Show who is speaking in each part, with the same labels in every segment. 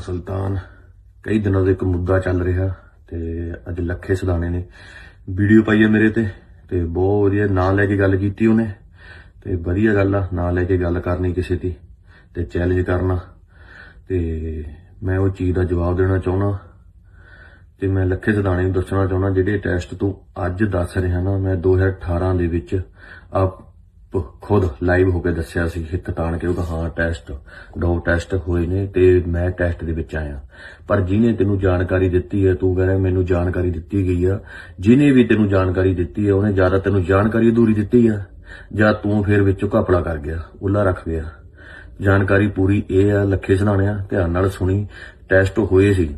Speaker 1: ਸੁਲਤਾਨ, ਕਈ ਦਿਨਾਂ ਤੋਂ ਇੱਕ ਮੁੱਦਾ ਚੱਲ ਰਿਹਾ ਤੇ ਅੱਜ ਲੱਖੇ ਸਦਾਨੇ ਨੇ। ਵੀਡੀਓ ਪਾਈ ਹੈ ਮੇਰੇ ਤੇ ਤੇ ਬਹੁਤ ਵਧੀਆ ਨਾਂ ਲੈ ਕੇ ਗੱਲ ਕੀਤੀ ਉਹਨੇ। ਤੇ ਵਧੀਆ ਗੱਲ ਆ, ਨਾਂ ਲੈ ਕੇ ਗੱਲ ਕਰਨੀ ਕਿਸੇ ਦੀ ਤੇ ਚੈਲੰਜ ਕਰਨਾ। ਤੇ ਮੈਂ ਉਹ ਚੀਜ਼ ਦਾ ਜਵਾਬ ਦੇਣਾ ਚਾਹੁੰਦਾ। ਤੇ ਮੈਂ ਲੱਖੇ ਸਦਾਨੇ ਨੂੰ ਦੱਸਣਾ ਚਾਹੁੰਦਾ, ਜਿਹੜੇ ਟੈਸਟ ਤੂੰ ਅੱਜ ਦੱਸ ਰਿਹਾ ਨਾ, ਮੈਂ 2018 ਦੇ ਵਿੱਚ ਆਪ ਖੁਦ ਲਾਈਵ ਹੋ ਕੇ ਦੱਸਿਆ ਸੀ ਹਿੱਕ ਤਾਣ ਕੇ ਉਹ ਹਾਂ ਟੈਸਟ ਦੋ ਟੈਸਟ ਹੋਏ ਨੇ ਤੇ ਮੈਂ ਟੈਸਟ ਦੇ ਵਿੱਚ ਆਇਆ। ਪਰ ਜਿਹਨੇ ਤੈਨੂੰ ਜਾਣਕਾਰੀ ਦਿੱਤੀ ਹੈ, ਤੂੰ ਕਹਿੰਦਾ ਮੈਨੂੰ ਜਾਣਕਾਰੀ ਦਿੱਤੀ ਗਈ ਆ। ਜਿਹਨੇ ਵੀ ਤੈਨੂੰ ਜਾਣਕਾਰੀ ਦਿੱਤੀ ਹੈ ਉਹਨੇ ਜ਼ਿਆਦਾ ਤੈਨੂੰ ਜਾਣਕਾਰੀ ਅਧੂਰੀ ਦਿੱਤੀ ਆ। ਜਾਂ ਤੂੰ ਫਿਰ ਵਿੱਚੋਂ ਘਪਲਾ ਕਰ ਗਿਆ, ਉੱਲਾ ਰੱਖ ਗਿਆ। ਜਾਣਕਾਰੀ ਪੂਰੀ ਇਹ ਆ, ਲੱਖੇ ਸਣਾਣਿਆ ਧਿਆਨ ਨਾਲ ਸੁਣੀ ਟੈਸਟ ਹੋਏ ਸੀ।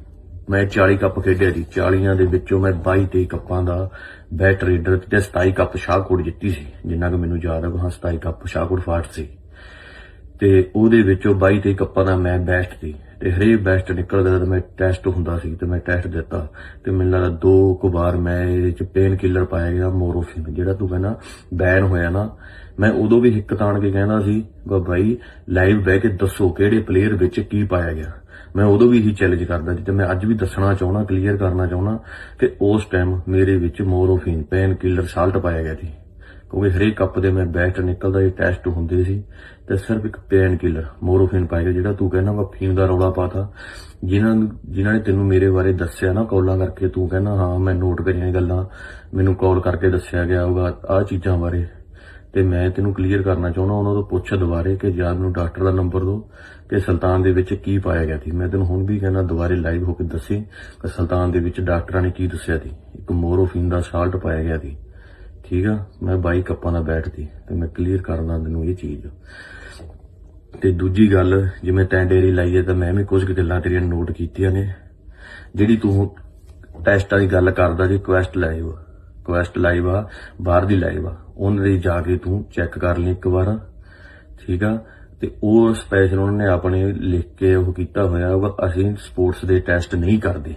Speaker 1: ਮੈਂ 40 ਕੱਪ ਖੇਡਿਆ ਸੀ 40ਾਂ ਦੇ ਵਿੱਚੋਂ ਮੈਂ 22 23 ਕੱਪਾਂ ਦਾ ਬੈਟ ਰੇਡਰ ਤੇ 27 ਕੱਪ ਸ਼ਾਹਕੋਟ ਜਿੱਤੀ ਸੀ, ਜਿੰਨਾ ਕਿ ਮੈਨੂੰ ਯਾਦ ਹੈ ਹਾਂ 27 ਕੱਪ ਸ਼ਾਹਕੋਟ ਫਾਟ ਸੀ। ਤੇ ਉਹਦੇ ਵਿੱਚੋਂ 22 23 ਕੱਪਾਂ ਦਾ ਮੈਂ ਬੈਸਟ ਸੀ। ਤੇ ਹਰੇਕ ਬੈਸਟ ਨਿਕਲਦਾ ਤਾਂ ਮੈਂ ਟੈਸਟ ਹੁੰਦਾ ਸੀ, ਤੇ ਮੈਂ ਟੈਸਟ ਦਿੱਤਾ। ਤੇ ਮੈਨੂੰ ਲੱਗਦਾ ਦੋ ਕੁ ਵਾਰ ਮੈਂ ਇਹਦੇ ਚ ਪੇਨ ਕਿਲਰ ਪਾਇਆ ਗਿਆ ਮੋਰੋਫਿਨ ਜਿਹੜਾ ਤੂੰ ਕਹਿੰਦਾ ਬੈਨ ਹੋਇਆ ਨਾ। ਮੈਂ ਉਦੋਂ ਵੀ ਹਿੱਕ ਤਾਣ ਕੇ ਕਹਿੰਦਾ ਸੀ, ਵਾ ਲਾਈਵ ਬਹਿ ਕੇ ਦੱਸੋ ਕਿਹੜੇ ਪਲੇਅਰ ਵਿੱਚ ਕੀ ਪਾਇਆ ਗਿਆ। ਮੈਂ ਉਦੋਂ ਵੀ ਹੀ ਚੈਲੰਜ ਕਰਦਾ ਸੀ ਤੇ ਮੈਂ ਅੱਜ ਵੀ ਦੱਸਣਾ ਚਾਹੁੰਦਾ ਕਲੀਅਰ ਕਰਨਾ ਚਾਹੁੰਦਾ ਕਿ ਉਸ ਟਾਈਮ ਮੇਰੇ ਵਿੱਚ ਮੋਰੋਫਿਨ ਪੇਨ ਕਿਲਰ ਸਾਲਟ ਪਾਇਆ ਗਿਆ ਸੀ। ਕਿਉਂਕਿ ਹਰੇਕ ਕੱਪ ਦੇ ਮੈਂ ਬੈਸਟ ਨਿਕਲਦਾ, ਇਹ ਟੈਸਟ ਹੁੰਦੇ ਸੀ ਤੇ ਸਿਰਫ ਇੱਕ ਪੇਨ ਕਿਲਰ ਮੋਰੋਫਿਨ ਪਾਇਆ ਗਿਆ, ਜਿਹੜਾ ਤੂੰ ਕਹਿੰਦਾ ਵਾ ਫੀਮ ਦਾ ਰੌਲਾ ਪਾਤਾ। ਜਿਨ੍ਹਾਂ ਨੂੰ- ਜਿਨ੍ਹਾਂ ਨੇ ਤੈਨੂੰ ਮੇਰੇ ਬਾਰੇ ਦੱਸਿਆ ਨਾ ਕਾਲਾਂ ਕਰਕੇ, ਤੂੰ ਕਹਿੰਦਾ, ਹਾਂ, ਮੈਂ ਨੋਟ ਕਰੀਆਂ ਗੱਲਾਂ, ਮੈਨੂੰ ਕਾਲ ਕਰਕੇ ਦੱਸਿਆ ਗਿਆ ਹੋਗਾ ਆਹ ਚੀਜ਼ਾਂ ਬਾਰੇ। ਤੇ ਮੈਂ ਤੈਨੂੰ ਕਲੀਅਰ ਕਰਨਾ ਚਾਹੁੰਦਾ, ਉਹਨਾਂ ਤੋਂ ਪੁੱਛ ਦੁਬਾਰੇ ਕਿ ਯਾਰ ਮੈਨੂੰ ਡਾਕਟਰ ਦਾ ਨੰਬਰ ਦਿਓ ਕਿ ਸੁਲਤਾਨ ਦੇ ਵਿੱਚ ਕੀ ਪਾਇਆ ਗਿਆ ਸੀ। ਮੈਂ ਤੈਨੂੰ ਹੁਣ ਵੀ ਕਹਿੰਦਾ, ਦੁਬਾਰੇ ਲਾਈਵ ਹੋ ਕੇ ਦੱਸੀ ਕਿ ਸੁਲਤਾਨ ਦੇ ਵਿੱਚ ਡਾਕਟਰਾਂ ਨੇ ਕੀ ਦੱਸਿਆ ਸੀ। ਇੱਕ ਮੋਰੋਫਿਨ ਦਾ ਸਾਲਟ ਪਾਇਆ ਗਿਆ ਸੀ। ਠੀਕ ਆ? ਮੈਂ ਬਾਈ ਕੱਪਾਂ ਦਾ ਬੈਠ ਸੀ ਤੇ ਮੈਂ ਕਲੀਅਰ ਕਰਦਾ ਤੈਨੂੰ ਇਹ ਚੀਜ਼। ਤੇ ਦੂਜੀ ਗੱਲ ਜਿਵੇਂ ਤੈਂ ਡੇਰੀ ਲਾਈ ਹੈ ਤਾਂ ਮੈਂ ਵੀ ਕੁਝ ਕੁ ਗੱਲਾਂ ਤੇਰੀਆਂ ਨੋਟ ਕੀਤੀਆਂ ਨੇ। ਜਿਹੜੀ ਤੂੰ ਟੈਸਟਾਂ ਦੀ ਗੱਲ ਕਰਦਾ, ਜੀ ਕੁਐਸਟ ਲਾਈਵ ਕੁਐਸਟ ਲਾਈਵ ਆ, ਬਾਹਰ ਦੀ ਲਾਈਵ ਆ। ਉਹਨਾਂ ਦੇ ਜਾ ਕੇ ਤੂੰ ਚੈੱਕ ਕਰ ਲਈ ਇੱਕ ਵਾਰ। ਠੀਕ ਆ? ਤੇ ਉਹ ਸਪੈਸ਼ਲ ਉਹਨਾਂ ਨੇ ਆਪਣੇ ਲਿਖ ਕੇ ਉਹ ਕੀਤਾ ਹੋਇਆ ਵਾ, ਅਸੀਂ ਸਪੋਰਟਸ ਦੇ ਟੈਸਟ ਨਹੀਂ ਕਰਦੇ।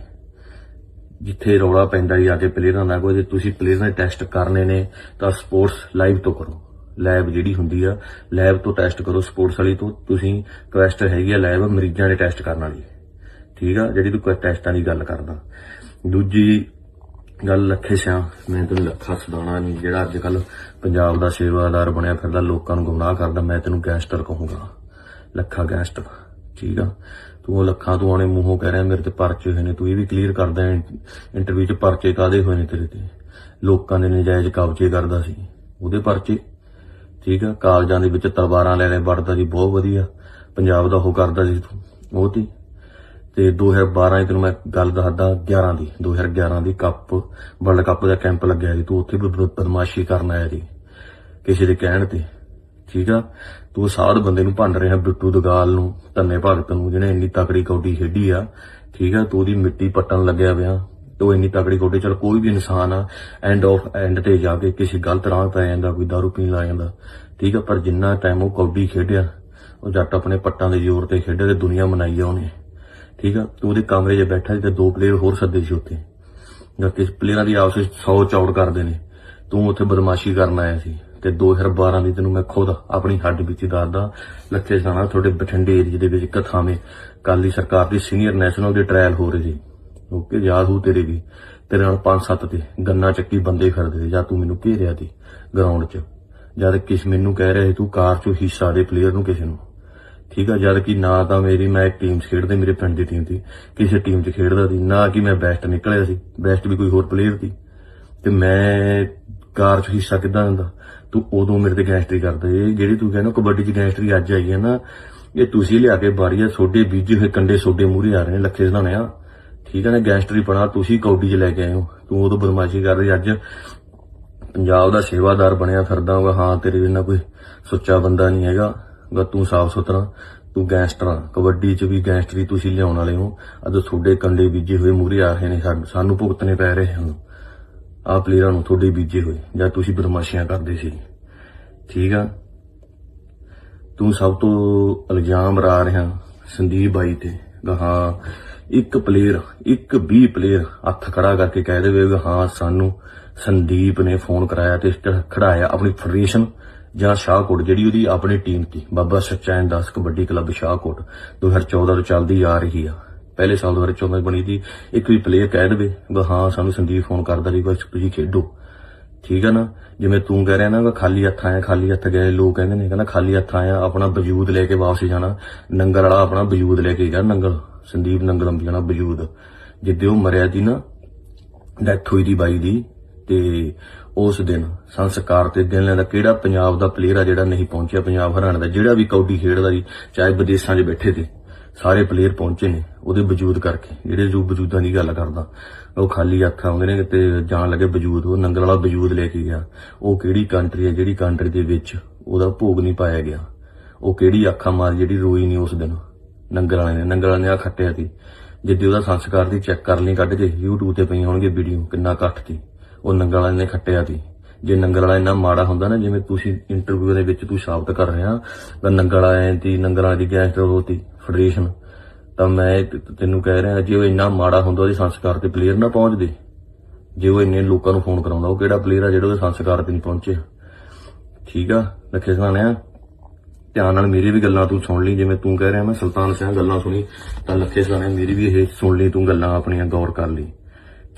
Speaker 1: ਜਿੱਥੇ ਰੌਲਾ ਪੈਂਦਾ ਹੀ ਆ ਕੇ ਪਲੇਅਰਾਂ ਦਾ ਕੋਈ ਜੇ ਤੁਸੀਂ ਪਲੇਅਰਾਂ ਦੇ ਟੈਸਟ ਕਰਨੇ ਨੇ, ਤਾਂ ਸਪੋਰਟਸ ਲਾਈਵ ਤੋਂ ਕਰੋ। ਲੈਬ ਜਿਹੜੀ ਹੁੰਦੀ ਆ ਲੈਬ ਤੋਂ ਟੈਸਟ ਕਰੋ ਸਪੋਰਟਸ ਵਾਲੀ ਤੋਂ। ਤੁਸੀਂ ਕੁਐਸਟ ਹੈਗੀ ਆ ਲੈਬ ਮਰੀਜ਼ਾਂ ਦੇ ਟੈਸਟ ਕਰਨ ਵਾਲੀ। ਠੀਕ ਆ? ਜਿਹੜੀ ਤੂੰ ਟੈਸਟਾਂ ਦੀ ਗੱਲ ਕਰਦਾ। ਦੂਜੀ ਗੱਲ ਲੱਖੇ ਸਿਆ। ਮੈਂ ਤੈਨੂੰ ਲੱਖਾ ਸਦਾਣਾ ਨਹੀਂ ਜਿਹੜਾ ਅੱਜ ਕੱਲ ਪੰਜਾਬ ਦਾ ਸੇਵਾਦਾਰ ਬਣਿਆ ਫਿਰਦਾ, ਲੋਕਾਂ ਨੂੰ ਗੁੰਮਰਾਹ ਕਰਦਾ, ਮੈਂ ਤੈਨੂੰ ਗੈਂਗਸਟਰ ਕਹੂੰਗਾ। ਲੱਖਾ ਗੈਂਗਸਟਰ ਠੀਕ ਆ? ਤੂੰ ਉਹ ਲੱਖਾਂ ਤੋਂ ਆਣੇ ਮੂੰਹੋਂ ਕਹਿ ਰਿਹਾ, ਮੇਰੇ ਤੇ ਪਰਚੇ ਹੋਏ ਨੇ। ਤੂੰ ਇਹ ਵੀ ਕਲੀਅਰ ਕਰਦਾ ਇੰਟਰਵਿਊ 'ਚ ਪਰਚੇ ਕਾਦੇ ਹੋਏ ਨੇ ਤੇਰੇ ਤੇ? ਲੋਕਾਂ ਦੇ ਨਜਾਇਜ਼ ਕਬਜ਼ੇ ਕਰਦਾ ਸੀ, ਉਹਦੇ ਪਰਚੇ, ਠੀਕ ਆ? ਕਾਲਜਾਂ ਦੇ ਵਿੱਚ ਤਲਵਾਰਾਂ ਲੈ ਲੈ ਵੜਦਾ ਸੀ, ਬਹੁਤ ਵਧੀਆ। ਪੰਜਾਬ ਦਾ ਉਹ ਕਰਦਾ ਸੀ ਤੂੰ, ਉਹ ਤੇ ਤੇ 2012 ਦੀ ਤੈਨੂੰ ਮੈਂ ਗੱਲ ਦੱਸਦਾ 11 ਦੀ 2011 ਦੀ ਕੱਪ, ਵਰਲਡ ਕੱਪ ਦਾ ਕੈਂਪ ਲੱਗਿਆ ਸੀ, ਤੂੰ ਉੱਥੇ ਵੀ ਬਦਮਾਸ਼ੀ ਕਰਨ ਆਇਆ ਸੀ, ਕਿਸੇ ਦੇ ਕਹਿਣ ਤੇ, ਠੀਕ ਆ? ਤੂੰ ਸਾਧ ਬੰਦੇ ਨੂੰ ਭੰਡ ਰਿਹਾ ਬਿੱਟੂ ਦਗਾਲ ਨੂੰ, ਧੰਨੇ ਭਗਤ ਨੂੰ, ਜਿਹਨੇ ਇੰਨੀ ਤਕੜੀ ਕੌਡੀ ਖੇਡੀ ਆ, ਠੀਕ ਆ? ਤੂੰ ਉਹਦੀ ਮਿੱਟੀ ਪੱਟਣ ਲੱਗਿਆ ਪਿਆ, ਤੂੰ ਇੰਨੀ ਤਕੜੀ ਕੌਡੀ, ਚਲ ਕੋਈ ਵੀ ਇਨਸਾਨ ਆ ਐਂਡ ਆਫ ਐਂਡ ਤੇ ਜਾ ਕੇ ਕਿਸੇ ਗਲਤ ਰਾਹ ਪੈ ਜਾਂਦਾ, ਕੋਈ ਦਾਰੂ ਪੀਣ ਲੱਗ ਜਾਂਦਾ, ਠੀਕ ਆ? ਪਰ ਜਿੰਨਾ ਟਾਈਮ ਉਹ ਕੌਡੀ ਖੇਡਿਆ, ਉਹ ਜੱਟ ਆਪਣੇ ਪੱਟਾਂ ਦੇ ਜ਼ੋਰ ਤੇ ਖੇਡਿਆ ਤੇ ਦੁਨੀਆ ਮਨਾਈ ਆ ਉਹਨੇ। ਠੀਕ ਆ? ਤੂੰ ਉਹਦੇ ਕਮਰੇ 'ਚ ਬੈਠਾ ਸੀ ਤੇ ਦੋ ਪਲੇਅਰ ਹੋਰ ਸੱਦੇ ਸੀ ਉੱਥੇ। ਜਾਂ ਕਿਸ ਪਲੇਅਰਾਂ ਦੀ ਆਪਸ ਵਿੱਚ 100 ਚੌੜ ਕਰਦੇ ਨੇ। ਤੂੰ ਉੱਥੇ ਬਦਮਾਸ਼ੀ ਕਰਨ ਆਇਆ ਸੀ ਤੇ 2012 ਦੀ ਤੈਨੂੰ ਮੈਂ ਖੁਦ ਆਪਣੀ ਹੱਡ ਵਿੱਚ ਹੀ ਦੱਸਦਾ। ਲੱਖੇ ਸਾਣਾ ਤੁਹਾਡੇ ਬਠਿੰਡੇ ਏਰੀਏ ਦੇ ਵਿੱਚ ਇੱਕ ਥਾਵੇਂ ਕਾਲੀ ਸਰਕਾਰ ਦੀ ਸੀਨੀਅਰ ਨੈਸ਼ਨਲ ਦੇ ਟ੍ਰਾਇਲ ਹੋ ਰਹੇ ਸੀ। ਓਕੇ, ਯਾਦ ਹੋ ਤੇਰੇ ਵੀ। ਤੇਰੇ ਨਾਲ 5-7 ਤੇ ਗੰਨਾ ਚੱਕੀ ਬੰਦੇ ਫਿਰਦੇ ਸੀ ਜਾਂ ਤੂੰ ਮੈਨੂੰ ਘੇਰਿਆ ਸੀ ਗਰਾਊਂਡ 'ਚ। ਜਦ ਕਿਸ ਮੈਨੂੰ ਕਹਿ ਰਿਹਾ ਸੀ, ਤੂੰ ਕਾਰ 'ਚੋਂ ਹਿੱਸਾ ਦੇ ਪਲੇਅਰ ਨੂੰ ਕਿਸੇ ਨੂੰ। ਠੀਕ ਆ, ਜਦ ਕਿ ਨਾ ਤਾਂ ਮੇਰੀ, ਮੈਂ ਇੱਕ ਟੀਮ 'ਚ ਖੇਡਦੇ ਮੇਰੇ ਪਿੰਡ ਦੀ ਟੀਮ ਸੀ। ਕਿਸੇ ਟੀਮ 'ਚ ਖੇਡਦਾ ਸੀ, ਨਾ ਕਿ ਮੈਂ ਬੈਸਟ ਨਿਕਲਿਆ ਸੀ ਬੈਸਟ ਵੀ ਕੋਈ ਹੋਰ ਪਲੇਅਰ ਸੀ। ਤੇ ਮੈਂ ਕਾਰ 'ਚ ਹਿੱਸਾ ਕਿੱਦਾਂ ਹੁੰਦਾ। ਤੂੰ ਉਦੋਂ ਮੇਰੇ ਤੇ ਗੈਂਗਸਟਰੀ ਕਰਦਾ। ਇਹ ਜਿਹੜੀ ਤੂੰ ਕਹਿੰਦਾ ਕਬੱਡੀ 'ਚ ਗੈਂਗਸਟਰੀ ਅੱਜ ਆਈ ਹੈ ਨਾ, ਇਹ ਤੁਸੀਂ ਲਿਆ ਕੇ ਬਾਰੀਆ ਸੋਡੇ ਬੀਜੇ ਹੋਏ ਕੰਡੇ ਸੋਡੇ ਮੂਹਰੇ ਆ ਰਹੇ ਨੇ, ਲੱਖੇ ਸਦਾਣੇ ਆ। ਠੀਕ ਹੈ ਨਾ ਗੈਂਗਸਟਰੀ ਪਣਾ ਤੁਸੀਂ ਕੌਡੀ 'ਚ ਲੈ ਕੇ ਆਏ ਹੋ। ਤੂੰ ਉਦੋਂ ਬਦਮਾਸ਼ੀ ਕਰ ਰਹੀ, ਅੱਜ ਪੰਜਾਬ ਦਾ ਸੇਵਾਦਾਰ ਬਣਿਆ ਫਿਰਦਾ ਹੋਗਾ। ਹਾਂ, ਤੇਰੇ ਜਿੰਨਾ ਕੋਈ ਸੁੱਚਾ ਬੰਦਾ ਨਹੀਂ ਹੈਗਾ। ਗਾ ਤੂੰ ਸਾਫ਼ ਸੁਥਰਾ, ਤੂੰ ਗੈਂਗਸਟਰ ਕਬੱਡੀ 'ਚ ਵੀ ਗੈਂਗਸਟਰੀ ਤੁਸੀਂ ਲਿਆਉਣ ਵਾਲੇ ਹੋ। ਅੱਜ ਤੁਹਾਡੇ ਕੰਡੇ ਬੀਜੇ ਹੋਏ ਮੂਹਰੇ ਆ ਰਹੇ ਨੇ ਸਾਨੂੰ- ਸਾਨੂੰ ਭੁਗਤਣੇ ਪੈ ਰਹੇ ਹਨ। ਆਹ ਪਲੇਅਰਾਂ ਨੂੰ ਤੁਹਾਡੇ ਬੀਜੇ ਹੋਏ, ਜਾਂ ਤੁਸੀਂ ਬਦਮਾਸ਼ੀਆਂ ਕਰਦੇ ਸੀ। ਠੀਕ ਆ? ਤੂੰ ਸਭ ਤੋਂ ਇਲਜ਼ਾਮ ਲਾ ਰਿਹਾ ਸੰਦੀਪ ਬਾਈ ਤੇ ਗਾ ਹਾਂ, ਇੱਕ ਪਲੇਅਰ ਇੱਕ 20 ਪਲੇਅਰ ਹੱਥ ਖੜਾ ਕਰਕੇ ਕਹਿ ਦੇਵੇ ਹਾਂ, ਸਾਨੂੰ ਸੰਦੀਪ ਨੇ ਫੋਨ ਕਰਾਇਆ ਤੇ ਖੜਾਇਆ ਆਪਣੀ ਫੈਡਰੇਸ਼ਨ ਜਾਂ ਸ਼ਾਹਕੋਟ, ਜਿਹੜੀ ਉਹਦੀ ਆਪਣੀ ਟੀਮ ਸੀ। ਬਾਬਾ ਸਚੈਨ ਦਾਸ ਕਬੱਡੀ ਕਲੱਬ ਸ਼ਾਹਕੋਟ 2014 ਤੋਂ ਚੱਲਦੀ ਆ ਰਹੀ ਆ। ਪਹਿਲੇ ਸਾਲ 2014 ਬਣੀ ਸੀ ਇੱਕ ਵੀ ਪਲੇਅਰ ਕਹਿ ਦੇਵੇ ਵੀ ਹਾਂ, ਸਾਨੂੰ ਸੰਦੀਪ ਫੋਨ ਕਰਦਾ ਸੀ, ਬਸ ਤੁਸੀਂ ਖੇਡੋ। ਠੀਕ ਆ ਨਾ? ਜਿਵੇਂ ਤੂੰ ਕਹਿ ਰਿਹਾ ਨਾ ਕਿ ਖਾਲੀ ਹੱਥ ਆਇਆ, ਖਾਲੀ ਹੱਥ ਗਏ, ਲੋਕ ਕਹਿੰਦੇ ਨੇ, ਕਹਿੰਦਾ ਖਾਲੀ ਹੱਥ ਆਇਆ, ਆਪਣਾ ਵਜੂਦ ਲੈ ਕੇ ਵਾਪਸ ਜਾਣਾ। ਨੰਗਲ ਵਾਲਾ ਆਪਣਾ ਵਜੂਦ ਲੈ ਕੇ ਗਿਆ, ਨੰਗਲ। ਸੰਦੀਪ ਨੰਗਲ ਜਾਣਾ ਵਜੂਦ। ਜਿੱਦੇ ਉਹ ਮਰਿਆ ਸੀ ਨਾ ਡੈਥ ਹੋਈ ਦੀ, ਬਾਈ ਦੀ, ਤੇ ਉਸ ਦਿਨ ਸੰਸਕਾਰ ਤੇ ਦਿਨ ਲੈਂਦਾ ਕਿਹੜਾ ਪੰਜਾਬ ਦਾ ਪਲੇਅਰ ਆ ਜਿਹੜਾ ਨਹੀਂ ਪਹੁੰਚਿਆ, ਪੰਜਾਬ ਹਰਿਆਣਾ ਦਾ, ਜਿਹੜਾ ਵੀ ਕਬੱਡੀ ਖੇਡਦਾ ਸੀ, ਚਾਹੇ ਵਿਦੇਸ਼ਾਂ 'ਚ ਬੈਠੇ ਤੇ ਸਾਰੇ ਪਲੇਅਰ ਪਹੁੰਚੇ ਨੇ ਉਹਦੇ ਵਜੂਦ ਕਰਕੇ, ਜਿਹੜੇ ਜੋ ਵਜੂਦਾਂ ਦੀ ਗੱਲ ਕਰਦਾ। ਉਹ ਖਾਲੀ ਹੱਥ ਆਉਂਦੇ ਨੇ ਤੇ ਜਾਣ ਲੱਗੇ ਵਜੂਦ, ਉਹ ਨੰਗਲ ਵਾਲਾ ਵਜੂਦ ਲੈ ਕੇ ਗਿਆ। ਉਹ ਕਿਹੜੀ ਕੰਟਰੀ ਹੈ, ਜਿਹੜੀ ਕੰਟਰੀ ਦੇ ਵਿੱਚ ਉਹਦਾ ਭੋਗ ਨਹੀਂ ਪਾਇਆ ਗਿਆ। ਉਹ ਕਿਹੜੀ ਅੱਖਾਂ ਮਾਰ ਜਿਹੜੀ ਰੋਈ ਨਹੀਂ ਉਸ ਦਿਨ। ਨੰਗਲ ਵਾਲੇ ਨੇ, ਨੰਗਲ ਵਾਲੇ ਨੇ ਆ ਖੱਟਿਆ ਸੀ। ਜਿੱਦੇ ਉਹਦਾ ਸੰਸਕਾਰ ਦੀ ਚੈੱਕ ਕਰ ਲਈ, ਕੱਢ ਕੇ YouTube ਤੇ ਪਈ ਹੋਣਗੇ ਵੀਡੀਓ ਕਿੰਨਾ ਇਕੱਠ ਸੀ। ਉਹ ਨੰਗਲ ਵਾਲੇ ਨੇ ਖੱਟਿਆ ਸੀ। ਜੇ ਨੰਗਲ ਵਾਲਾ ਇੰਨਾ ਮਾੜਾ ਹੁੰਦਾ ਨਾ, ਜਿਵੇਂ ਤੁਸੀਂ ਇੰਟਰਵਿਊ ਦੇ ਵਿੱਚ ਤੂੰ ਸਾਬਤ ਕਰ ਰਿਹਾ ਤਾਂ ਨੰਗਲ ਵਾਲੇ ਦੀ, ਨੰਗਲ ਵਾਲੇ ਦੀ ਗੈਂਗਸਟਰ ਤੀ ਫੈਡਰੇਸ਼ਨ ਤਾਂ ਮੈਂ ਤੈਨੂੰ ਕਹਿ ਰਿਹਾ, ਜੇ ਉਹ ਇੰਨਾ ਮਾੜਾ ਹੁੰਦਾ, ਉਹਦੇ ਸੰਸਕਾਰ ਤੇ ਪਲੇਅਰ ਨਾ ਪਹੁੰਚਦੇ। ਜੇ ਉਹ ਇੰਨੇ ਲੋਕਾਂ ਨੂੰ ਫੋਨ ਕਰਾਉਂਦਾ, ਉਹ ਕਿਹੜਾ ਪਲੇਅਰ ਆ ਜਿਹੜਾ ਉਹਦੇ ਸੰਸਕਾਰ ਤੇ ਨਹੀਂ ਪਹੁੰਚੇ ਠੀਕ ਆ? ਰੱਖੇ ਸੁਣਾਣਿਆ ਧਿਆਨ ਨਾਲ ਮੇਰੀ ਵੀ ਗੱਲਾਂ ਤੂੰ ਸੁਣ ਲਈ, ਜਿਵੇਂ ਤੂੰ ਕਹਿ ਰਿਹਾ, ਮੈਂ ਸੁਲਤਾਨ ਸਿੰਘ ਗੱਲਾਂ ਸੁਣੀ, ਤਾਂ ਲੱਖੇ ਸਾਨੇ ਮੇਰੀ ਵੀ ਇਹ ਸੁਣ ਲਈ ਤੂੰ ਗੱਲਾਂ ਆਪਣੀਆਂ, ਗੌਰ ਕਰ ਲਈ।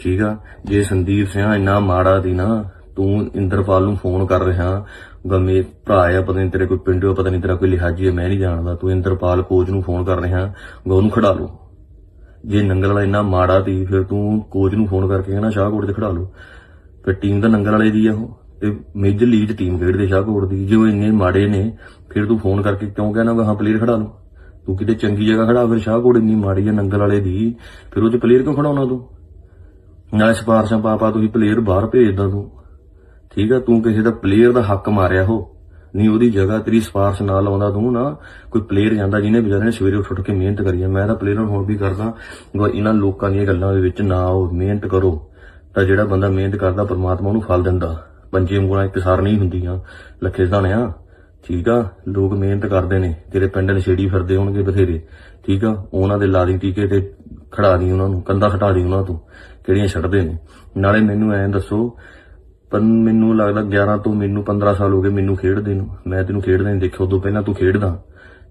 Speaker 1: ਠੀਕ ਆ? ਜੇ ਸੰਦੀਪ ਸਿੰਘ ਇੰਨਾ ਮਾੜਾ ਦੀ ਨਾ, ਤੂੰ ਇੰਦਰਪਾਲ ਨੂੰ ਫੋਨ ਕਰ ਰਿਹਾ। ਗਮੇ ਭਰਾ ਆ, ਪਤਾ ਨਹੀਂ ਤੇਰੇ ਕੋਈ ਪਿੰਡੋ ਪਤਾ ਨਹੀਂ ਤੇਰਾ ਕੋਈ ਲਿਹਾਜੀ ਹੈ ਮੈਂ ਨਹੀਂ ਜਾਣਦਾ। ਤੂੰ ਇੰਦਰਪਾਲ ਕੋਚ ਨੂੰ ਫੋਨ ਕਰ ਰਿਹਾ ਗਾ ਉਹਨੂੰ ਖੜਾ ਲਓ ਜੇ ਨੰਗਲ ਵਾਲਾ ਇੰਨਾ ਮਾੜਾ ਤੀ ਫਿਰ ਤੂੰ ਕੋਚ ਨੂੰ ਫੋਨ ਕਰਕੇ ਕਹਿਣਾ, ਸ਼ਾਹਕੋਟ ਤੇ ਖੜਾ ਲਓ ਫਿਰ ਟੀਮ ਤਾਂ ਨੰਗਲ ਵਾਲੇ ਦੀ ਆ ਉਹ, ਤੇ ਮੇਜਰ ਲੀਡ 'ਚ ਟੀਮ ਖੇਡਦੇ ਸ਼ਾਹਕੋਟ ਦੀ। ਜੇ ਉਹ ਇੰਨੇ ਮਾੜੇ ਨੇ, ਫਿਰ ਤੂੰ ਫੋਨ ਕਰਕੇ ਕਿਉਂ ਕਹਿਣਾ ਵਾ ਹਾਂ ਪਲੇਅਰ ਖੜਾ ਲਓ ਤੂੰ ਕਿਤੇ ਚੰਗੀ ਜਗ੍ਹਾ ਖੜਾ, ਫਿਰ ਸ਼ਾਹਕੋਟ ਇੰਨੀ ਮਾੜੀ ਆ ਨੰਗਲ ਵਾਲੇ ਦੀ, ਫਿਰ ਉਹ 'ਚ ਪਲੇਅਰ ਕਿਉਂ ਖੜਾਉਣਾ ਤੂੰ? ਨਾ ਸਿਫਾਰਸ਼ਾਂ ਪਾ ਪਾ ਤੁਸੀਂ ਪਲੇਅਰ ਬਾਹਰ ਭੇਜਦਾ ਤੂੰ। ਠੀਕ ਆ, ਤੂੰ ਕਿਸੇ ਦਾ ਪਲੇਅਰ ਦਾ ਹੱਕ ਮਾਰਿਆ ਹੋ। ਨਹੀਂ, ਉਹਦੀ ਜਗ੍ਹਾ ਤੇਰੀ ਸਿਫਾਰਸ਼ ਨਾਲ ਆਉਂਦਾ ਤੂੰ ਨਾ, ਕੋਈ ਪਲੇਅਰ ਜਾਂਦਾ ਜਿਹਨੇ ਵਿਚਾਰੇ ਨੇ ਸਵੇਰੇ ਉੱਠ ਉੱਠ ਕੇ ਮਿਹਨਤ ਕਰੀ ਆ। ਮੈਂ ਤਾਂ ਪਲੇਅਰ ਹੁਣ ਵੀ ਕਰਦਾ ਗਾ ਇਹਨਾਂ ਲੋਕਾਂ ਦੀਆਂ ਗੱਲਾਂ ਦੇ ਵਿੱਚ ਨਾ ਆਓ, ਮਿਹਨਤ ਕਰੋ। ਤਾਂ ਜਿਹੜਾ ਬੰਦਾ ਮਿਹਨਤ ਕਰਦਾ, ਪਰਮਾਤਮਾ ਉਹਨੂੰ ਫਲ ਦਿੰਦਾ। ਪੰਜੇ ਉਂਗਲਾਂ ਇੱਕ ਨਹੀਂ ਹੁੰਦੀਆਂ, ਲੱਖੇ ਦਾਣਿਆ ਠੀਕ ਆ, ਲੋਕ ਮਿਹਨਤ ਕਰਦੇ ਨੇ, ਤੇਰੇ ਪਿੰਡ ਨਸ਼ੇੜੀ ਫਿਰਦੇ ਹੋਣਗੇ ਬਥੇਰੇ। ਠੀਕ ਆ, ਉਹਨਾਂ ਦੇ ਲਾ ਦੀ ਟੀਕੇ ਤੇ ਖੜਾ ਦੀ ਉਹਨਾਂ ਨੂੰ ਕੰਦਾ ਹਟਾ ਦੀ ਉਹਨਾਂ ਤੋਂ। ਕਿਹੜੀਆਂ ਛੱਡਦੇ ਨੇ। ਨਾਲੇ ਮੈਨੂੰ ਐਂ ਦੱਸੋ ਪਰ ਮੈਨੂੰ ਲੱਗਦਾ 11 ਤੋਂ ਮੈਨੂੰ 15 ਸਾਲ ਹੋ ਗਏ ਮੈਨੂੰ ਖੇਡਦੇ ਨੂੰ। ਮੈਂ ਤੈਨੂੰ ਖੇਡਦਾ ਨਹੀਂ ਦੇਖਿਆ, ਉਦੋਂ ਪਹਿਲਾਂ ਤੂੰ ਖੇਡਦਾ।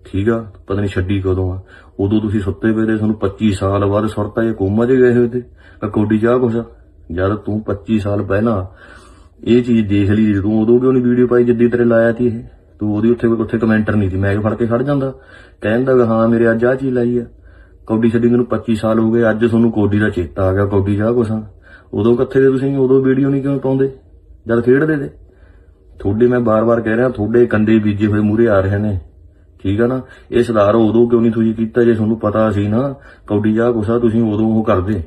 Speaker 1: ਠੀਕ ਆ, ਪਤਾ ਨਹੀਂ ਛੱਡੀ ਕਦੋਂ ਆ। ਉਦੋਂ ਤੁਸੀਂ ਸੁੱਤੇ ਪਏ ਤੇ ਤੁਹਾਨੂੰ 25 ਸਾਲ ਬਾਅਦ ਸੁਰਤਾ ਜੇ ਕੋਮਾ 'ਚ ਗਏ ਹੋਏ ਤੇ। ਆ ਕੋਡੀ ਜਾ ਕੁਛ ਜਦ ਤੂੰ 25 ਸਾਲ ਪਹਿਲਾਂ ਇਹ ਚੀਜ਼ ਦੇਖ ਲਈ ਜਦੋਂ ਉਦੋਂ ਕਿਉਂ ਨਹੀਂ ਵੀਡੀਓ ਪਾਈ ਜਿੱਦੀ ਤੇਰੇ ਲਾਇਆ ਸੀ ਇਹ? ਤੂੰ ਉਹਦੀ ਉੱਥੇ ਉੱਥੇ ਕਮੈਂਟਰ ਨਹੀਂ ਸੀ। ਮੈਂ ਫੜ ਕੇ ਖੜ ਜਾਂਦਾ। ਕਹਿੰਦਾ ਵੀ ਹਾਂ, ਮੇਰੇ ਅੱਜ ਆ ਚੀਜ਼ ਲਾਈ ਆ। ਕੌਡੀ ਛੱਡੀ ਮੈਨੂੰ 25 ਸਾਲ ਹੋ ਗਏ, ਅੱਜ ਤੁਹਾਨੂੰ ਕੌਡੀ ਦਾ ਚੇਤਾ ਆ ਗਿਆ, ਕੌਡੀ ਜਾ ਕੁਛ ਉਦੋਂ ਕਿੱਥੇ ਦੇ ਤੁਸੀਂ, ਉਦੋਂ ਵੀਡੀਓ ਨਹੀਂ ਕਿਉਂ ਪਾਉਂਦੇ? ਜਦ ਖੇਡਦੇ ਤੇ। ਤੁਹਾਡੇ ਮੈਂ ਬਾਰ-ਬਾਰ ਕਹਿ ਰਿਹਾ, ਤੁਹਾਡੇ ਕੰਦੇ ਬੀਜੇ ਹੋਏ ਮੂਰੇ ਆ ਰਹੇ ਨੇ। ਠੀਕ ਆ ਨਾ? ਇਹ ਸੁਧਾਰ ਉਦੋਂ ਕਿਉਂ ਨਹੀਂ ਤੁਸੀਂ ਕੀਤਾ ਜੇ ਤੁਹਾਨੂੰ ਪਤਾ ਸੀ ਨਾ? ਕੌਡੀ ਜਾ ਕੁਛ ਆ, ਤੁਸੀਂ ਉਦੋਂ ਉਹ ਕਰਦੇ।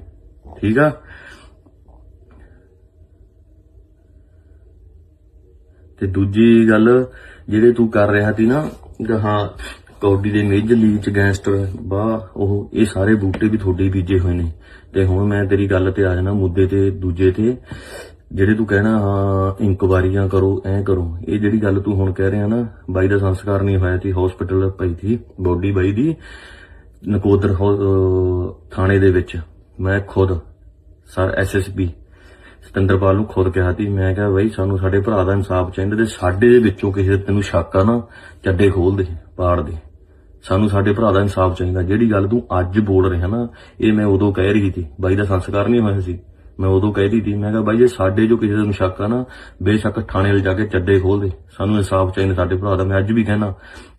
Speaker 1: ਠੀਕ ਆ? ਤੇ ਦੂਜੀ ਗੱਲ, ਜਿਹੜੇ ਤੂੰ ਕਰ ਰਿਹਾ ਸੀ ਨਾ ਹਾਂ ਕੌਡੀ ਦੇ ਮੇਜਰ ਲੀਗ ਚ ਗੈਂਗਸਟਰ ਬਾਹ ਉਹ, ਇਹ ਸਾਰੇ ਬੂਟੇ ਵੀ ਤੁਹਾਡੇ ਬੀਜੇ ਹੋਏ ਨੇ। ਤੇ ਹੁਣ ਮੈਂ ਤੇਰੀ ਗੱਲ ਤੇ ਆ ਜਾਣਾ ਮੁੱਦੇ ਤੇ, ਦੂਜੇ ਤੇ। ਜਿਹੜੇ ਤੂੰ ਕਹਿਣਾ, ਹਾਂ, ਇਨਕੁਆਰੀਆਂ ਕਰੋ, ਐ ਕਰੋ। ਇਹ ਜਿਹੜੀ ਗੱਲ ਤੂੰ ਹੁਣ ਕਹਿ ਰਿਹਾ ਨਾ, ਬਾਈ ਦਾ ਸੰਸਕਾਰ ਨਹੀਂ ਹੋਇਆ ਸੀ ਹਸਪੀਟਲ ਪਈ ਸੀ, ਬੋਡੀ ਬਾਈ ਦੀ, ਨਕੋਦਰ ਹੋ- ਥਾਣੇ ਦੇ ਵਿੱਚ। ਮੈਂ ਖੁਦ, ਸਰ ਐਸਐਸਪੀ ਸਤਿੰਦਰਪਾਲ ਨੂੰ ਖੁਦ ਕਿਹਾ ਸੀ। ਮੈਂ ਕਿਹਾ, ਬਈ, ਸਾਨੂੰ ਸਾਡੇ ਭਰਾ ਦਾ ਇਨਸਾਫ ਚਾਹੀਦਾ ਤੇ ਸਾਡੇ ਦੇ ਵਿੱਚੋਂ ਕਿਸੇ ਤੈਨੂੰ ਸ਼ੱਕ ਆ ਨਾ, ਚੱਡੇ ਖੋਲ ਦੇ, ਪਾੜ ਦੇ। ਸਾਨੂੰ ਸਾਡੇ ਭਰਾ ਦਾ ਇਨਸਾਫ ਚਾਹੀਦਾ। ਜਿਹੜੀ ਗੱਲ ਤੂੰ ਅੱਜ ਬੋਲ ਰਿਹਾ ਨਾ, ਇਹ ਮੈਂ ਉਦੋਂ ਕਹਿ ਰਹੀ ਸੀ। ਬਾਈ ਦਾ ਸੰਸਕਾਰ ਨਹੀਂ ਹੋਇਆ ਸੀ। ਮੈਂ ਉਦੋਂ ਕਹਿ ਰਹੀ ਮੈਂ ਕਿਹਾ ਬਾਈ ਜੇ ਸਾਡੇ ਜੋ ਕਿਸੇ ਨੂੰ ਸ਼ੱਕ ਆ ਨਾ, ਬੇਸ਼ੱਕ ਥਾਣੇ ਵਾਲੇ ਜਾ ਕੇ ਚੱਡੇ ਖੋਲ ਦੇ। ਸਾਨੂੰ ਇਨਸਾਫ ਚਾਹੀਦਾ ਸਾਡੇ ਭਰਾ ਦਾ। ਮੈਂ ਅੱਜ ਵੀ ਕਹਿਣਾ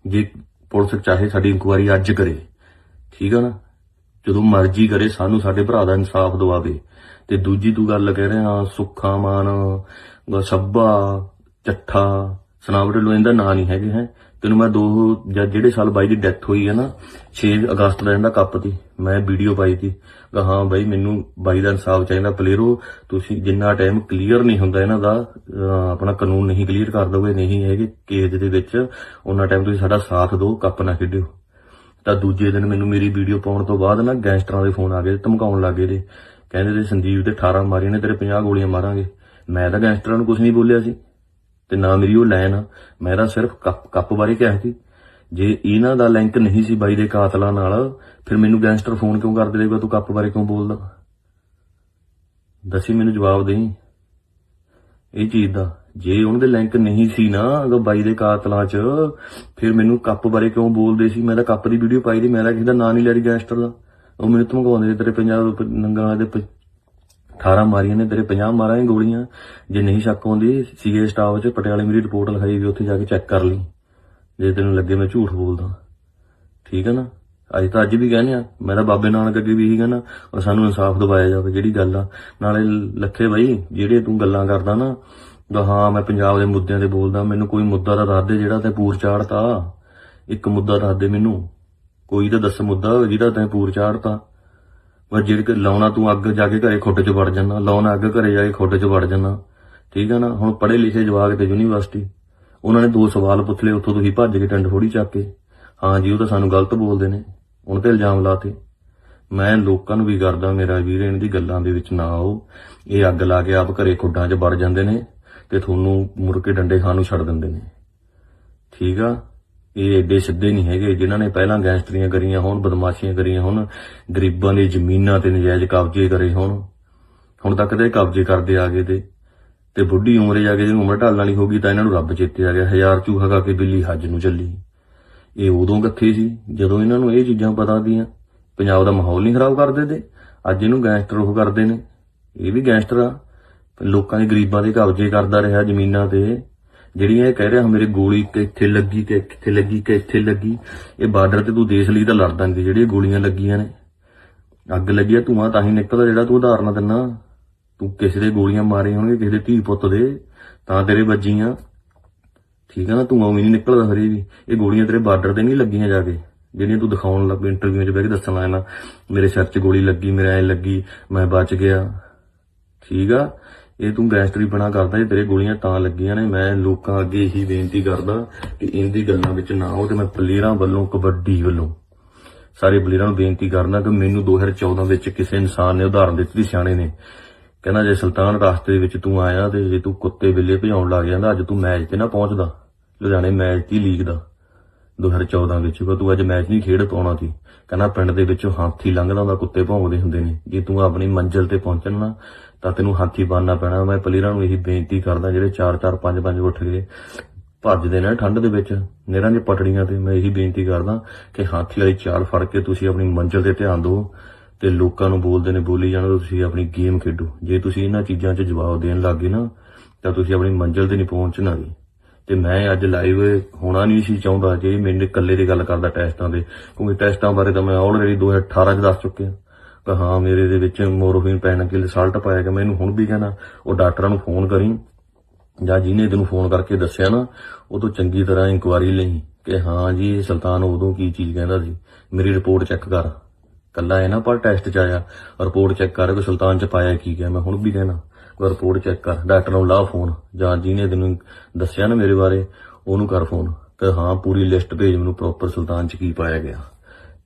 Speaker 1: ਜੇ ਪੁਲਿਸ ਚਾਹੇ ਸਾਡੀ ਇਨਕੁਆਇਰੀ ਅੱਜ ਕਰੇ, ਠੀਕ ਆ ਨਾ? ਜਦੋਂ ਮਰਜ਼ੀ ਕਰੇ, ਸਾਨੂੰ ਸਾਡੇ ਭਰਾ ਦਾ ਇਨਸਾਫ ਦਵਾਵੇ। ਤੇ ਦੂਜੀ ਤੂੰ ਗੱਲ ਕਹਿ ਰਿਹਾ, ਸੁੱਖਾ ਮਾਨ, ਗ- ਸੱਭਾ ਚੱਠਾ ਸਨਾਵਟ ਲੋ ਇਹਦਾ ਨਾਂ ਨਹੀਂ ਹੈਗੇ, ਹੈ? ਤੈਨੂੰ ਮੈਂ ਦੋ ਜਾਂ ਜਿਹੜੇ ਸਾਲ ਬਾਈ ਦੀ ਡੈਥ ਹੋਈ ਹੈ ਨਾ 6 ਅਗਸਤ ਦਾ ਇਹਦਾ ਕੱਪ ਤੀ ਮੈਂ ਵੀਡੀਓ ਪਾਈ ਤੀ ਕਿ ਹਾਂ ਬਾਈ, ਮੈਨੂੰ ਬਾਈ ਦਾ ਇਨਸਾਫ ਚਾਹੀਦਾ ਪਲੇਅਰੋ ਤੁਸੀਂ ਜਿੰਨਾ ਟਾਈਮ ਕਲੀਅਰ ਨਹੀਂ ਹੁੰਦਾ ਇਹਨਾਂ ਦਾ ਆਪਣਾ ਕਾਨੂੰਨ ਨਹੀਂ ਕਲੀਅਰ ਕਰ ਦੋਗੇ, ਨਹੀਂ ਹੈਗੇ ਕੇਸ ਦੇ ਵਿੱਚ ਉਹਨਾਂ ਟਾਈਮ ਤੁਸੀਂ ਸਾਡਾ ਸਾਥ ਦਿਓ, ਕੱਪ ਨਾ ਖੇਡਿਓ। ਤਾਂ ਦੂਜੇ ਦਿਨ ਮੈਨੂੰ ਮੇਰੀ ਵੀਡੀਓ ਪਾਉਣ ਤੋਂ ਬਾਅਦ ਨਾ ਗੈਂਗਸਟਰਾਂ ਦੇ ਫੋਨ ਆ ਗਏ, ਧਮਕਾਉਣ ਲੱਗੇ ਤੇ। ਕਹਿੰਦੇ ਤੇ ਸੰਦੀਪ ਤੇ 18 ਮਾਰੀਆਂ ਨੇ, ਤੇਰੇ 50 ਗੋਲੀਆਂ ਮਾਰਾਂਗੇ। ਮੈਂ ਤਾਂ ਗੈਂਗਸਟਰਾਂ ਨੂੰ ਕੁਝ ਨਹੀਂ ਬੋਲਿਆ ਸੀ। ਤੇ ਨਾ ਮੇਰੀ ਉਹ ਲਾਈਨ ਆ। ਮੈਂ ਤਾਂ ਸਿਰਫ ਕੱਪ ਕੱਪ ਬਾਰੇ ਕਿਹਾ ਸੀ। ਜੇ ਇਹਨਾਂ ਦਾ ਲਿੰਕ ਨਹੀਂ ਸੀ ਬਾਈ ਦੇ ਕਾਤਲਾਂ ਨਾਲ ਫਿਰ ਮੈਨੂੰ ਗੈਂਗਸਟਰ ਫੋਨ ਕਿਉਂ ਕਰ ਦੇਗਾ ਤੂੰ ਕੱਪ ਬਾਰੇ ਕਿਉਂ ਬੋਲਦਾ? ਦੱਸੀ ਮੈਨੂੰ ਜਵਾਬ ਦੇਈ। ਇਹ ਚੀਜ਼ ਦਾ ਜੇ ਉਹਨਾਂ ਦੇ ਲਿੰਕ ਨਹੀਂ ਸੀ ਨਾ ਅਗਰ ਬਾਈ ਦੇ ਕਾਤਲਾਂ 'ਚ ਫਿਰ ਮੈਨੂੰ ਕੱਪ ਬਾਰੇ ਕਿਉਂ ਬੋਲਦੇ ਸੀ? ਮੈਂ ਤਾਂ ਕੱਪ ਦੀ ਵੀਡੀਓ ਪਾਈ ਦੀ ਮੈਂ ਤਾਂ ਕਿਸੇ ਦਾ ਨਾਂ ਨਹੀਂ ਲੈ ਰਹੀ ਗੈਂਗਸਟਰ ਦਾ। ਉਹ ਮੈਨੂੰ ਧਮਕਾਉਂਦੇ ਸੀ, ਤੇਰੇ ਪੰਜਾਬ ਨੰਗਾ ਦੇ 18 ਮਾਰੀਆਂ ਨੇ, ਤੇਰੇ 50 ਹੀ ਗੋਲੀਆਂ। ਜੇ ਨਹੀਂ ਸ਼ੱਕ ਆਉਂਦੀ ਸੀਏ ਸਟਾਫ 'ਚ ਪਟਿਆਲੇ ਮੇਰੀ ਰਿਪੋਰਟ ਲਿਖਾਈ ਵੀ ਉੱਥੇ ਜਾ ਕੇ ਚੈੱਕ ਕਰ ਲਈ। ਜੇ ਤੈਨੂੰ ਲੱਗੇ ਮੈਂ ਝੂਠ ਬੋਲਦਾ। ਠੀਕ ਹੈ ਨਾ? ਅੱਜ ਤਾਂ ਅੱਜ ਵੀ ਕਹਿੰਦੇ ਆ, ਮੈਂ ਤਾਂ ਬਾਬੇ ਨਾਨਕ ਅੱਗੇ ਵੀ ਇਹੀ ਕਹਿੰਦਾ ਔਰ ਸਾਨੂੰ ਇਨਸਾਫ ਦਿਵਾਇਆ ਜਾਵੇ, ਜਿਹੜੀ ਗੱਲ ਆ। ਨਾਲੇ ਲੱਖੇ ਬਾਈ, ਜਿਹੜੇ ਤੂੰ ਗੱਲਾਂ ਕਰਦਾ ਨਾ, ਵੀ ਹਾਂ, ਮੈਂ ਪੰਜਾਬ ਦੇ ਮੁੱਦਿਆਂ ਤੇ ਬੋਲਦਾ, ਮੈਨੂੰ ਕੋਈ ਮੁੱਦਾ ਤਾਂ ਦੱਸ ਦੇ ਜਿਹੜਾ ਤੈਂ ਪੂਰ ਚਾੜਤਾ। ਇੱਕ ਮੁੱਦਾ ਦੱਸ ਦੇ ਮੈਨੂੰ। ਕੋਈ ਤਾਂ ਦੱਸ ਮੁੱਦਾ ਜਿਹੜਾ ਤੈਂ ਪੂਰ ਚਾੜਤਾ। ਪਰ ਜਿਹੜੇ ਲਾਉਣਾ ਤੂੰ ਅੱਗ ਜਾ ਕੇ ਘਰੇ ਖੁੱਡ 'ਚ ਵੜ ਜਾਣਾ ਲਾਉਣਾ ਅੱਗ ਘਰੇ ਜਾ ਕੇ ਖੁੱਡ 'ਚ ਵੜ ਜਾਣਾ ਠੀਕ ਹੈ ਨਾ? ਹੁਣ ਪੜ੍ਹੇ ਲਿਖੇ ਜਵਾਕ ਤੇ ਯੂਨੀਵਰਸਿਟੀ, ਉਹਨਾਂ ਨੇ ਦੋ ਸਵਾਲ ਪੁੱਛ ਲਏ, ਉੱਥੋਂ ਤੁਸੀਂ ਭੱਜ ਕੇ ਟੰਡ ਫੋੜੀ ਚੱਕ ਕੇ। ਹਾਂ ਜੀ, ਉਹ ਤਾਂ ਸਾਨੂੰ ਗਲਤ ਬੋਲਦੇ ਨੇ। ਉਹਨਾਂ ਤੇ ਇਲਜ਼ਾਮ ਲਾਤੇ ਮੈਂ ਲੋਕਾਂ ਨੂੰ ਵੀ ਕਰਦਾ ਮੇਰਾ ਵੀਰ, ਇਹਨਾਂ ਦੀ ਗੱਲਾਂ ਦੇ ਵਿੱਚ ਨਾ ਆਓ। ਇਹ ਅੱਗ ਲਾ ਕੇ ਆਪ ਘਰੇ ਖੁੱਡਾਂ 'ਚ ਵੜ ਜਾਂਦੇ ਨੇ ਤੇ ਤੁਹਾਨੂੰ ਮੁੜ ਕੇ ਡੰਡੇ ਖਾਣ ਨੂੰ ਛੱਡ ਦਿੰਦੇ ਨੇ। ਠੀਕ ਆ? ਇਹ ਏਡੇ ਸਿੱਧੇ ਨਹੀਂ ਹੈਗੇ, ਜਿਨ੍ਹਾਂ ਨੇ ਪਹਿਲਾਂ ਗੈਂਗਸਟਰੀਆਂ ਕਰੀਆਂ ਹੋਣ, ਬਦਮਾਸ਼ੀਆਂ ਕਰੀਆਂ ਹੋਣ, ਗਰੀਬਾਂ ਦੀ ਜ਼ਮੀਨਾਂ ਤੇ ਨਜਾਇਜ਼ ਕਬਜ਼ੇ ਕਰੇ ਹੋਣ। ਹੁਣ ਤੱਕ ਤੇ ਕਬਜ਼ੇ ਕਰਦੇ ਆ ਗਏ ਤੇ। ਤੇ ਬੁੱਢੀ ਉਮਰੇ ਜਾ ਕੇ ਜਦੋਂ ਉਮਰ ਢਾਲਣ ਵਾਲੀ ਹੋ ਗਈ ਤਾਂ ਇਹਨਾਂ ਨੂੰ ਰੱਬ ਚੇਤੇ ਆ ਗਿਆ। ਹਜ਼ਾਰ ਚੂਹਾ ਖਾ ਕੇ ਬਿੱਲੀ ਹੱਜ ਨੂੰ ਚੱਲੀ। ਇਹ ਉਦੋਂ ਕਿੱਥੇ ਸੀ, ਜਦੋਂ ਇਹਨਾਂ ਨੂੰ ਇਹ ਚੀਜ਼ਾਂ ਪਤਾ ਦੀਆਂ। ਪੰਜਾਬ ਦਾ ਮਾਹੌਲ ਨਹੀਂ ਖਰਾਬ ਕਰਦੇ ਤੇ। ਅੱਜ ਇਹਨੂੰ ਗੈਂਗਸਟਰ ਉਹ ਕਰਦੇ ਨੇ। ਇਹ ਵੀ ਗੈਂਗਸਟਰ ਆ। ਲੋਕਾਂ ਦੇ ਗਰੀਬਾਂ ਦੇ ਕਬਜ਼ੇ ਕਰਦਾ ਰਿਹਾ ਜ਼ਮੀਨਾਂ ਤੇ। ਜਿਹੜੀਆਂ ਇਹ ਕਹਿ ਰਿਹਾ ਮੇਰੇ ਗੋਲੀ ਕਿੱਥੇ ਲੱਗੀ ਕਿ ਕਿੱਥੇ ਲੱਗੀ ਕਿ ਇੱਥੇ ਲੱਗੀ, ਇਹ ਬਾਰਡਰ ਤੇ ਤੂੰ ਦੇਸ਼ ਲਈ ਤਾਂ ਲੜਦਾ ਜਿਹੜੀਆਂ ਗੋਲੀਆਂ ਲੱਗੀਆਂ ਨੇ। ਅੱਗ ਲੱਗੀ ਆ, ਧੂਆਂ ਤਾਂ ਹੀ ਨਿਕਲਦਾ ਜਿਹੜਾ ਤੂੰ ਉਦਾਹਰਨ ਦਿੰਨਾ। ਤੂੰ ਕਿਸੇ ਦੇ ਗੋਲੀਆਂ ਮਾਰੇ ਹੋਣਗੇ, ਕਿਸੇ ਦੇ ਧੀ ਪੁੱਤ ਦੇ, ਤਾਂ ਤੇਰੇ ਵੱਜੀਆਂ। ਠੀਕ ਆ ਨਾ, ਧੂਆਂ ਵੀ ਨਹੀਂ ਨਿਕਲਦਾ ਹਰੇ ਵੀ। ਇਹ ਗੋਲੀਆਂ ਤੇਰੇ ਬਾਰਡਰ ਤੇ ਨਹੀਂ ਲੱਗੀਆਂ ਜਾ ਕੇ, ਜਿਹੜੀਆਂ ਤੂੰ ਦਿਖਾਉਣ ਲੱਗ ਇੰਟਰਵਿਊ 'ਚ ਬਹਿ ਕੇ ਦੱਸਣ ਆਇਆ ਨਾ ਮੇਰੇ ਸਿਰ 'ਚ ਗੋਲੀ ਲੱਗੀ, ਮੇਰੇ ਐ ਲੱਗੀ, ਮੈਂ ਬਚ ਗਿਆ। ਠੀਕ ਆ? ਇਹ ਤੂੰ ਗੈਂਗਸਟਰੀ ਬਣਾ ਕਰਦਾ, ਇਹ ਤੇਰੇ ਗੋਲੀਆਂ ਤਾਂ ਲੱਗੀਆਂ ਨੇ। ਮੈਂ ਲੋਕਾਂ ਅੱਗੇ ਇਹੀ ਬੇਨਤੀ ਕਰਦਾ ਕਿ ਇਹਦੀ ਗੱਲਾਂ ਵਿੱਚ ਨਾ ਆਓ ਤੇ ਮੈਂ ਪਲੇਅਰਾਂ ਵੱਲੋਂ, ਕਬੱਡੀ ਵੱਲੋਂ ਸਾਰੇ ਪਲੇਅਰਾਂ ਨੂੰ ਬੇਨਤੀ ਕਰਦਾ ਕਿ ਮੈਨੂੰ 2014 ਵਿੱਚ ਕਿਸੇ ਇਨਸਾਨ ਨੇ ਉਦਾਹਰਨ ਦਿੱਤੀ ਸੀ, ਸਿਆਣੇ ਨੇ। ਕਹਿੰਦਾ, ਜੇ ਸੁਲਤਾਨ ਰਾਸਤੇ ਦੇ ਵਿੱਚ ਤੂੰ ਆਇਆ ਤੇ ਜੇ ਤੂੰ ਕੁੱਤੇ ਬਿੱਲੇ ਭਜਾਉਣ ਲੱਗ ਜਾਂਦਾ, ਅੱਜ ਤੂੰ ਮੈਚ ਤੇ ਨਾ ਪਹੁੰਚਦਾ। ਲੁਧਿਆਣੇ ਮੈਚ ਦੀ ਲੀਗ ਦਾ। 2014 ਵਿੱਚ ਪਰ ਤੂੰ ਅੱਜ ਮੈਚ ਨਹੀਂ ਖੇਡ ਪਾਉਣਾ ਸੀ। ਕਹਿੰਦਾ ਪਿੰਡ ਦੇ ਵਿੱਚੋਂ ਹਾਥੀ ਲੰਘਦਾ ਹੁੰਦਾ, ਕੁੱਤੇ ਭੌਂਕਦੇ ਹੁੰਦੇ ਨੇ। ਜੇ ਤੂੰ ਆਪਣੀ ਮੰਜ਼ਿਲ ਤੇ ਪਹੁੰਚਣਾ ਨਾ, ਤਾਂ ਤੈਨੂੰ ਹਾਥੀ ਬਣਨਾ ਪੈਣਾ। ਮੈਂ ਪਲੇਅਰਾਂ ਨੂੰ ਇਹੀ ਬੇਨਤੀ ਕਰਦਾ, ਜਿਹੜੇ 4-4 5-5 ਉੱਠ ਗਏ ਭੱਜਦੇ ਨੇ ਠੰਡ ਦੇ ਵਿੱਚ, ਨੇਰਾਂ ਦੇ ਪਟੜੀਆਂ ਤੇ। ਮੈਂ ਇਹੀ ਬੇਨਤੀ ਕਰਦਾ ਕਿ ਹਾਥੀ ਵਾਲੀ ਚਾਲ ਫੜ ਕੇ ਤੁਸੀਂ ਆਪਣੀ ਮੰਜ਼ਿਲ ਤੇ ਧਿਆਨ ਦਿਓ ਤੇ ਲੋਕਾਂ ਨੂੰ ਬੋਲਦੇ ਨੇ, ਬੋਲੀ ਜਾਣਾ ਤੁਸੀਂ ਆਪਣੀ ਗੇਮ ਖੇਡੋ। ਜੇ ਤੁਸੀਂ ਇਹਨਾਂ ਚੀਜ਼ਾਂ 'ਚ ਜਵਾਬ ਦੇਣ ਲੱਗੇ ਨਾ, ਤਾਂ ਤੁਸੀਂ ਆਪਣੀ ਮੰਜ਼ਿਲ ਤੇ ਨਹੀਂ ਪਹੁੰਚਣਾ ਜੀ। ਤੇ ਮੈਂ ਅੱਜ ਲਾਈਵ ਹੋਣਾ ਨਹੀਂ ਸੀ ਚਾਹੁੰਦਾ, ਜੇ ਮੈਨੂੰ ਇਕੱਲੇ ਦੀ ਗੱਲ ਕਰਦਾ ਟੈਸਟਾਂ ਦੇ ਕਿਉਂਕਿ ਟੈਸਟਾਂ ਬਾਰੇ ਤਾਂ ਮੈਂ ਆਲਰੇਡੀ 2018 ਚ ਦੱਸ ਚੁੱਕਿਆ। ਤਾਂ ਹਾਂ, ਮੇਰੇ ਦੇ ਵਿੱਚ ਮੋਰਫਿਨ ਪੈਣ ਕੇ ਰਿਜ਼ਲਟ ਪਾਇਆ ਕਿ ਮੈਨੂੰ ਹੁਣ ਵੀ ਕਹਿਣਾ, ਉਹ ਡਾਕਟਰਾਂ ਨੂੰ ਫੋਨ ਕਰੀ, ਜਾਂ ਜਿਹਨੇ ਤੈਨੂੰ ਫੋਨ ਕਰਕੇ ਦੱਸਿਆ ਨਾ, ਉਹ ਤੋਂ ਚੰਗੀ ਤਰ੍ਹਾਂ ਇਨਕੁਆਰੀ ਲਈ ਕਿ ਹਾਂ ਜੀ, ਇਹ ਸੁਲਤਾਨ ਉਦੋਂ ਕੀ ਚੀਜ਼ ਕਹਿੰਦਾ ਸੀ, ਮੇਰੀ ਰਿਪੋਰਟ ਚੈੱਕ ਕਰ। ਕੱਲਾ ਇਹ ਨਾ, ਪਰ ਟੈਸਟ ਚ ਆਇਆ ਰਿਪੋਰਟ ਚੈੱਕ ਕਰ ਕਿ ਸੁਲਤਾਨ ਚ ਪਾਇਆ ਕੀ ਗਿਆ, ਮੈਂ ਹੁਣ ਵੀ ਕਹਿਣਾ। ਰਿਪੋਰਟ ਚੈੱਕ ਕਰ। ਡਾਕਟਰ ਨੂੰ ਲਾ ਫੋਨ। ਜਾਂ ਜਿਹਨੇ ਤੈਨੂੰ ਦੱਸਿਆ ਨਾ ਮੇਰੇ ਬਾਰੇ, ਉਹਨੂੰ ਕਰ ਫੋਨ। ਕਿ ਹਾਂ, ਪੂਰੀ ਲਿਸਟ ਭੇਜ ਮੈਨੂੰ ਪ੍ਰੋਪਰ ਸੁਲਤਾਨ ਚ ਕੀ ਪਾਇਆ ਗਿਆ।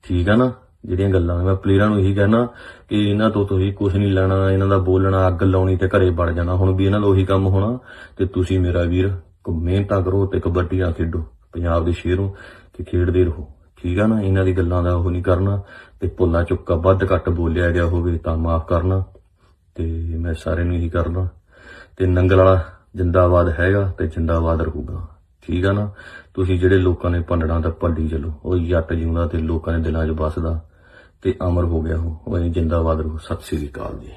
Speaker 1: ਠੀਕ ਆ ਨਾ? ਜਿਹੜੀਆਂ ਗੱਲਾਂ ਮੈਂ ਪਲੇਅਰਾਂ ਨੂੰ ਇਹੀ ਕਹਿਣਾ ਕਿ ਇਹਨਾਂ ਤੋਂ ਤੁਸੀਂ ਕੁਝ ਨਹੀਂ ਲੈਣਾ, ਇਹਨਾਂ ਦਾ ਬੋਲਣਾ, ਅੱਗ ਲਾਉਣੀ ਤੇ ਘਰੇ ਵੜ ਜਾਣਾ। ਹੁਣ ਵੀ ਇਹਨਾਂ ਦਾ ਉਹੀ ਕੰਮ ਹੋਣਾ ਤੇ ਤੁਸੀਂ ਮੇਰਾ ਵੀਰ ਮਿਹਨਤਾਂ ਕਰੋ ਤੇ ਕਬੱਡੀਆਂ ਖੇਡੋ। ਪੰਜਾਬ ਦੇ ਸ਼ੇਰੋਂ ਤੇ ਖੇਡਦੇ ਰਹੋ। ਠੀਕ ਆ ਨਾ? ਇਹਨਾਂ ਦੀ ਗੱਲਾਂ ਦਾ ਉਹ ਨਹੀਂ ਕਰਨਾ ਤੇ ਭੁੱਲਾ ਚੁੱਕਾ ਵੱਧ ਘੱਟ ਬੋਲਿਆ ਗਿਆ ਹੋਵੇ ਤਾਂ ਮਾਫ ਕਰਨਾ। ਤੇ ਮੈਂ ਸਾਰਿਆਂ ਨੂੰ ਇਹੀ ਕਰਦਾ ਤੇ ਨੰਗਲ ਵਾਲਾ ਜਿੰਦਾਬਾਦ ਹੈਗਾ ਤੇ ਜਿੰਦਾਬਾਦ ਰਹੂਗਾ। ਠੀਕ ਆ ਨਾ? ਤੁਸੀਂ ਜਿਹੜੇ ਲੋਕਾਂ ਨੇ ਭੰਡਣਾ ਤਾਂ ਭੰਡੀ ਚਲੋ, ਉਹ ਜੱਟ ਜਿਉਂਦਾ ਤੇ ਲੋਕਾਂ ਦੇ ਦਿਲਾਂ 'ਚ ਵੱਸਦਾ ਤੇ ਅਮਰ ਹੋ ਗਿਆ ਉਹ। ਉਹ ਜਿੰਦਾਬਾਦ ਰਹੂ। ਸਤਿ ਸ੍ਰੀ ਅਕਾਲ ਜੀ।